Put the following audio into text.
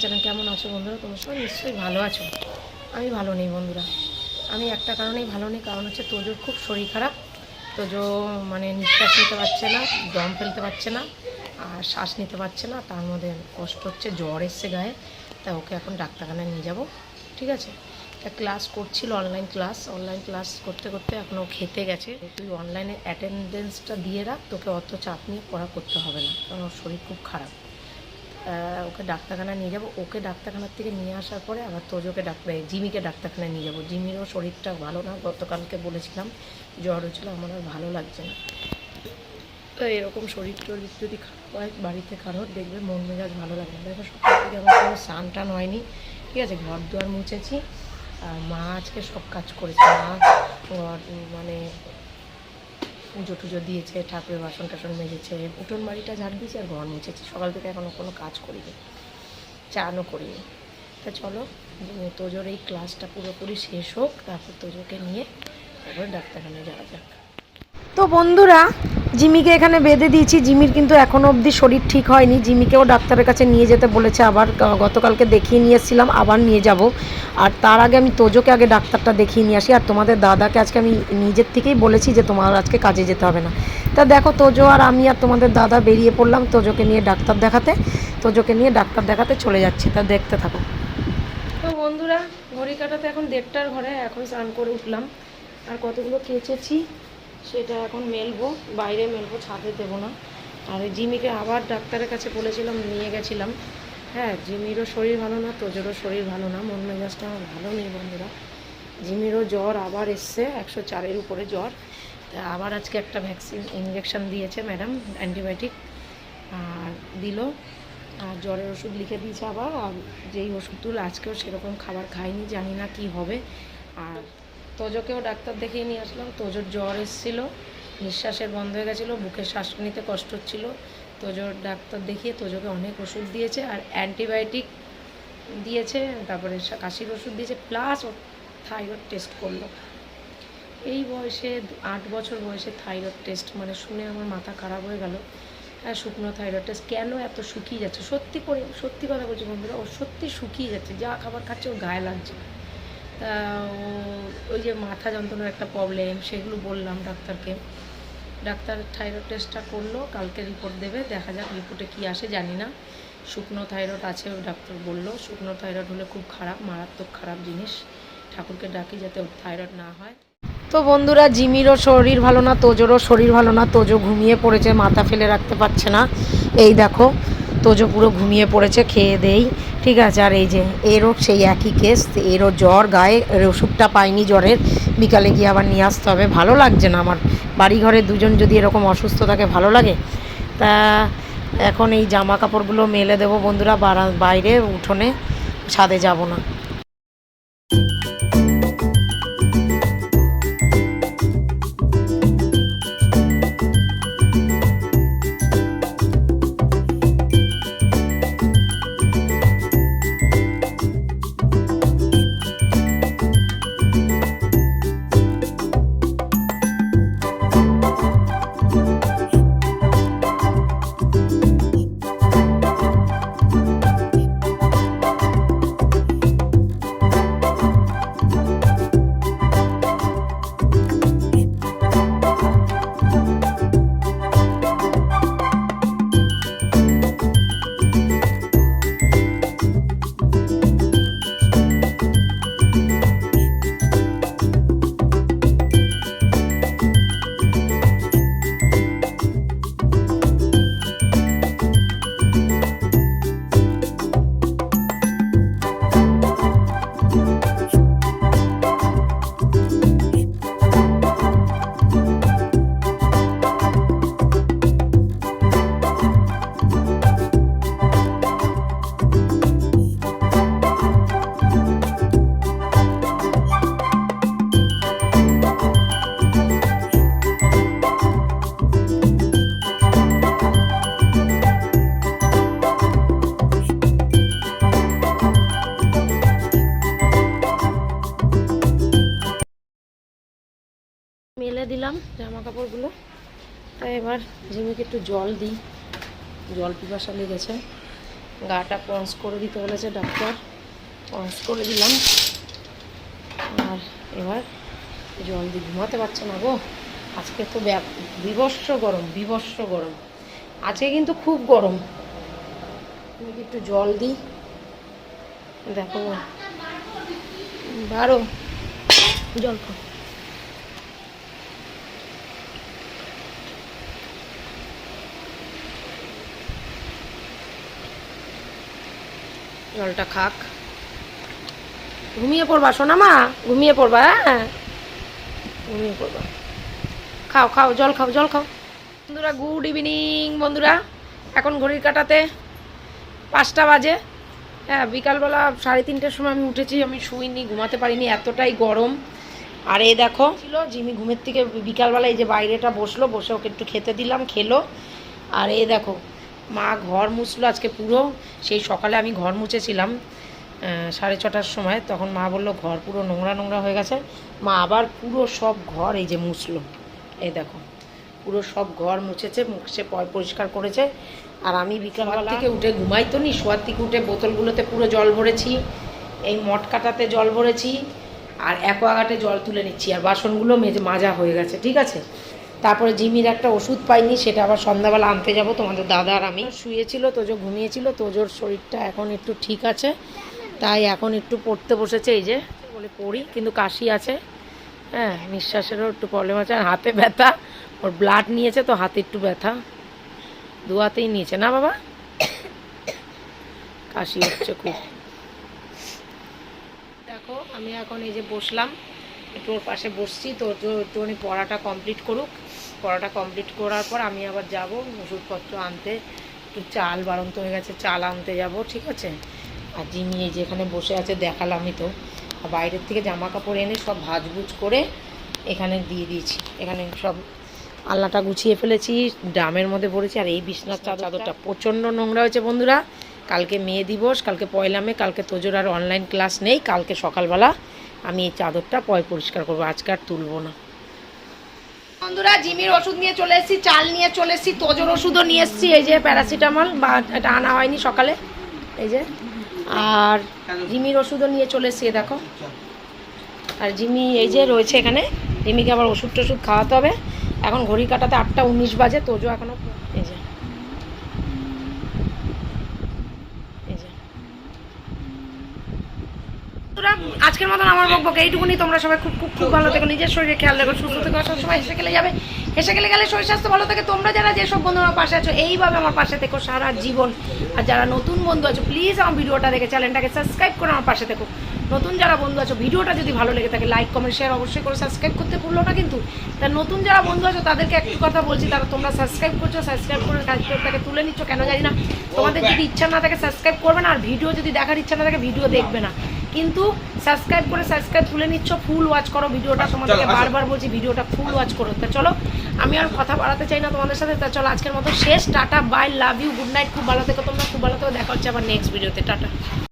Channel কেমন আছো বন্ধুরা? তোমার সবাই নিশ্চয়ই ভালো আছো। আমি ভালো নেই বন্ধুরা। আমি একটা কারণেই ভালো নেই, কারণ হচ্ছে তোজোর খুব শরীর খারাপ। তোজো মানে নিঃশ্বাস নিতে পারছে না, দম ফেলতে পারছে না, আর শ্বাস নিতে পারছে না, তার মধ্যে কষ্ট হচ্ছে, জ্বর এসছে গায়ে। তা ওকে এখন ডাক্তারখানায় নিয়ে যাব, ঠিক আছে? তা ক্লাস করছিল, অনলাইন ক্লাস। অনলাইন ক্লাস করতে করতে এখন ও খেতে গেছে। তুই অনলাইনে অ্যাটেন্ডেন্সটা দিয়ে রাখ, তোকে অত চাপ নিয়ে পড়া করতে হবে না, কারণ ওর শরীর খুব খারাপ। ওকে ডাক্তারখানা নিয়ে যাব। ওকে ডাক্তারখানার থেকে নিয়ে আসার পরে আবার তোজোকে ডাক্তার জিমিকে ডাক্তারখানায় নিয়ে যাব। জিমিরও শরীরটা ভালো না, গতকালকে বলেছিলাম, জ্বর হয়েছিল, আমার আর ভালো লাগছে না। তো এরকম শরীর টরীর যদি খারাপ হয়, বাড়িতে কারোর দেখবে মন মেজাজ ভালো লাগে না। দেখো, সকাল থেকে আমার কোনো স্নান টান হয়নি, ঠিক আছে? ঘর দুয়ার মুছেছি। আর মা আজকে সব কাজ করেছে। মা মানে পুজো টুজো দিয়েছে, ঠাকুরের বাসন টাসন মেজেছে, উঠোন বাড়িটা ঝাড় দিয়েছে আর ঘর মুছেছে। সকাল থেকে এখনও কোনো কাজ করিনি, চানও করিনি। তা চলো তোজোর এই ক্লাসটা পুরোপুরি শেষ হোক, তারপর তোজোকে নিয়ে তারপরে ডাক্তারখানায় যাওয়া যাক। তো বন্ধুরা, জিমিকে এখানে বেঁধে দিয়েছি। জিমির কিন্তু এখনও অবধি শরীর ঠিক হয়নি। জিমিকেও ডাক্তারের কাছে নিয়ে যেতে বলেছে আবার। গতকালকে দেখিয়ে নিয়ে এসেছিলাম, আবার নিয়ে যাব। আর তার আগে আমি তোজোকে আগে ডাক্তারটা দেখিয়ে নিয়ে আসি। আর তোমাদের দাদাকে আজকে আমি নিজের থেকেই বলেছি যে তোমার আজকে কাজে যেতে হবে না। তা দেখো, তোজো আর আমি আর তোমাদের দাদা বেরিয়ে পড়লাম তোজোকে নিয়ে ডাক্তার দেখাতে। তোজোকে নিয়ে ডাক্তার দেখাতে চলে যাচ্ছি। তা দেখতে থাকো। তো বন্ধুরা, ঘড়ি কাটাতে এখন দেড়টার ঘরে। এখন স্নান করে উঠলাম। আর কতগুলো কেচেছি। সেটা এখন মেলবো, বাইরে মেলবো, ছাদে দেবো না। আর জিমিকে আবার ডাক্তারের কাছে বলেছিলাম, নিয়ে গেছিলাম। হ্যাঁ জিমিরও শরীর ভালো না, তোজোরও শরীর ভালো না, মন মেজাজটা আমার ভালো নেই বন্ধুরা। জিমিরও জ্বর আবার এসছে, একশো চারের উপরে জ্বর। তা আবার আজকে একটা ভ্যাকসিন ইঞ্জেকশন দিয়েছে ম্যাডাম, অ্যান্টিবায়োটিক। আর দিল। আর জ্বরের ওষুধ লিখে দিয়েছে আবার, আর যেই ওষুধগুলো আজকেও সেরকম খাবার খাইনি, জানি না কি হবে। আর তোজোকেও ডাক্তার দেখিয়ে নিয়ে আসলাম। তোজোর জ্বর এসেছিল, নিঃশ্বাসের বন্ধ হয়ে গেছিল, বুকে শ্বাস নিতে কষ্ট হচ্ছিল। তোজোর ডাক্তার দেখিয়ে তোজোকে অনেক ওষুধ দিয়েছে আর অ্যান্টিবায়োটিক দিয়েছে, তারপরে কাশির ওষুধ দিয়েছে, প্লাস ও থাইরয়েড টেস্ট করল। এই বয়সে আট বছর বয়সে থাইরয়েড টেস্ট মানে শুনে আমার মাথা খারাপ হয়ে গেল। হ্যাঁ শুকনো থাইরয়েড টেস্ট, কেন এত শুকিয়ে যাচ্ছে? সত্যি করে, সত্যি কথা বলছি বন্ধুরা, ও সত্যি শুকিয়ে যাচ্ছে, যা খাবার খাচ্ছে ওর গায়ে লাগছে। ও- ওই যে মাথা যন্ত্রণার একটা প্রবলেম সেগুলো বললাম ডাক্তারকে। ডাক্তার থাইরয়েড টেস্টটা করল, কালকে রিপোর্ট দেবে, দেখা যাক রিপোর্টে কি আসে, জানি না। শুকনো থাইরয়েড আছে ডাক্তার বলল। শুকনো থাইরয়েড হলে খুব খারাপ, মারাত্মক খারাপ জিনিস। ঠাকুরকে ডাকি যাতে থাইরয়েড না হয়। তো বন্ধুরা, জিমিরও শরীর ভালো না, তোজোরও শরীর ভালো না, তোজো ঘুমিয়ে পড়েছে, মাথা ফেলে রাখতে পারছে না। এই দেখো তোজো পুরো ঘুমিয়ে পড়েছে, খেয়ে দেই, ঠিক আছে? আর এই যে, এরও সেই একই কেস এরও জ্বর, গায়ে, এর ওষুধটা পায়নি জ্বরের, বিকালে গিয়ে আবার নিয়ে আসতে হবে। ভালো লাগছে না আমার। বাড়িঘরে দুজন যদি এরকম অসুস্থ থাকে, ভালো লাগে? তা এখন এই জামা কাপড়গুলো মেলে দেবো বন্ধুরা বাইরে উঠোনে, ছাদে যাব না। দিলাম জামা কাপড়গুলো তাই এবার জিমিকে একটু জল দিই। জল পিপাসা লেগেছে। গাটা পঞ্চ করে দিতে বলেছে ডাক্তার। পঞ্চ করে দিলাম। আর এবার জল দিয়ে ঘুমাতে পারছে না গো। আজকে তো বিভৎস গরম বিভৎস গরম। আজকে কিন্তু খুব গরম। আমি একটু জল দিই। দেখো বারো। জল খাও। জলটা খাক। ঘুমিয়ে পড়বা, সোনা মা? ঘুমিয়ে পড়বা হ্যাঁ? ঘুমিয়ে পড়বা। খাও খাও, জল খাও জল খাও। বন্ধুরা গুড ইভিনিং বন্ধুরা। এখন ঘড়ির কাটাতে পাঁচটা বাজে। হ্যাঁ বিকালবেলা সাড়ে তিনটের সময় আমি উঠেছি, আমি শুইনি, ঘুমাতে পারিনি, এতটাই গরম। আর এই দেখো, ছিল জিমি ঘুমের থেকে বিকালবেলা এই যে বাইরেটা বসল, বসে ওকে একটু খেতে দিলাম, খেলো। আর এই দেখো মা ঘর মুছলো আজকে পুরো। সেই সকালে আমি ঘর মুছেছিলাম সাড়ে ছটার সময়। তখন মা বলল, ঘর পুরো নোংরা নোংরা হয়ে গেছে। মা আবার পুরো সব ঘর এই যে মুছলো। এই দেখো, পুরো সব ঘর মুছেছে, মুছে পরিষ্কার করেছে। আর আমি বিকালবেলা থেকে উঠে ঘুমাই তো নি শোয়ার থেকে উঠে বোতলগুলোতে পুরো জল ভরেছি, এই মটকাটাতে জল ভরেছি, আর অ্যাকোয়াগার্ডে জল তুলে নিচ্ছি, আর বাসনগুলো মাজা হয়ে গেছে, ঠিক আছে? তারপরে জিমির একটা ওষুধ পাইনি, সেটা আবার সন্ধ্যাবেলা আনতে যাব, তোমাদের দাদা আর আমি। শুয়েছিল, তোজো ঘুমিয়েছিল, তোজোর শরীরটা এখন একটু ঠিক আছে। তাই এখন একটু পড়তে বসেছে, এই যে বলে পড়ি, কিন্তু কাশি আছে। হ্যাঁ নিঃশ্বাসেরও একটু প্রবলেম আছে, আর হাতে ব্যথা। ওর ব্লাড নিয়েছে তো হাতে একটু ব্যথা। দু হাতেই নিয়েছে। না বাবা? কাশি হচ্ছে খুব। দেখো, আমি এখন এই যে বসলাম, একটু ওর পাশে বসছি তো একটুখানি পড়াটা কমপ্লিট করুক। পড়াটা কমপ্লিট করার পর আমি আবার যাব ওষুধপত্র আনতে। একটু চাল বাড়ন্ত হয়ে গেছে চাল আনতে যাব ঠিক আছে? আর জিমি এই যে এখানে বসে আছে দেখালামই তো। আর বাইরের থেকে জামা কাপড় এনে সব ভাজভুজ করে এখানে দিয়ে দিয়েছি। এখানে সব আলনাটা গুছিয়ে ফেলেছি ড্রামের মধ্যে পড়েছি আর এই বিছনার চাদর- চাদরটা প্রচণ্ড নোংরা হয়েছে বন্ধুরা। কালকে মেয়ে দিবস কালকে পয়লা মে কালকে তোজোর আর অনলাইন ক্লাস নেই কালকে সকালবেলা আমি এই চাদরটা পয় পরিষ্কার করব। আজকে আর তুলবো না। বন্ধুরা, জিমির ওষুধ নিয়ে চলে এসেছি, চাল নিয়ে চলে এসেছি, তোজোর ওষুধও নিয়ে এসেছি। এই যে প্যারাসিটামল, বা এটা আনা হয়নি সকালে। এই যে, আর জিমির ওষুধও নিয়ে চলে এসেছি দেখো। আর জিমি এই যে রয়েছে এখানে, জিমিকে আবার ওষুধ টষুধ খাওয়াতে হবে। এখন ঘড়ি কাটাতে আটটা উনিশ বাজে, তোজো এখনও এই যে এই যে বন্ধুরা, আজকের মতন আমার বকবক এইটুকুনি। তোমরা সবাই খুব খুব খুব ভালো থেকো। নিজের শরীরে খেয়াল রাখো সুস্থ থেকো সবসময় হেসে গেলে যাবে। হেসে গেলে গেলে শরীর স্বাস্থ্য ভালো থাকে। তোমরা যারা যেসব বন্ধু আমার পাশে আছো এইভাবে আমার পাশে থেকো সারা জীবন। আর যারা নতুন বন্ধু আছো প্লিজ আমার ভিডিওটা দেখে চ্যানেলটাকে সাবস্ক্রাইব করে আমার পাশে থেকো। নতুন যারা বন্ধু আছো ভিডিওটা যদি ভালো লেগে থাকে লাইক কমেন্ট শেয়ার অবশ্যই করে সাবস্ক্রাইব করতে ভুলো না কিন্তু। তা নতুন যারা বন্ধু আছো তাদেরকে একটু কথা বলছি তারা তোমরা সাবস্ক্রাইব করছ সাবস্ক্রাইব করে কাজটাকে তুলে নিচ্ছ কেন জানি না। তোমাদের যদি ইচ্ছা না থাকে সাবস্ক্রাইব করবে না। আর ভিডিও যদি দেখার ইচ্ছা না থাকে ভিডিও দেখবে না। কিন্তু সাবস্ক্রাইব করে সাবস্ক্রাইব তুলে নিচ্ছ ফুল ওয়াচ করো ভিডিওটা। তোমাদেরকে বারবার বলছি ভিডিওটা ফুল ওয়াচ করো। তা চলো আমি আর কথা বাড়াতে চাই না তোমাদের সাথে। তা চলো আজকের মতো শেষ। Tata bye love you good night খুব ভালো থেকো তোমরা খুব ভালো থেকে। দেখা হচ্ছে আবার নেক্সট ভিডিওতে টাটা।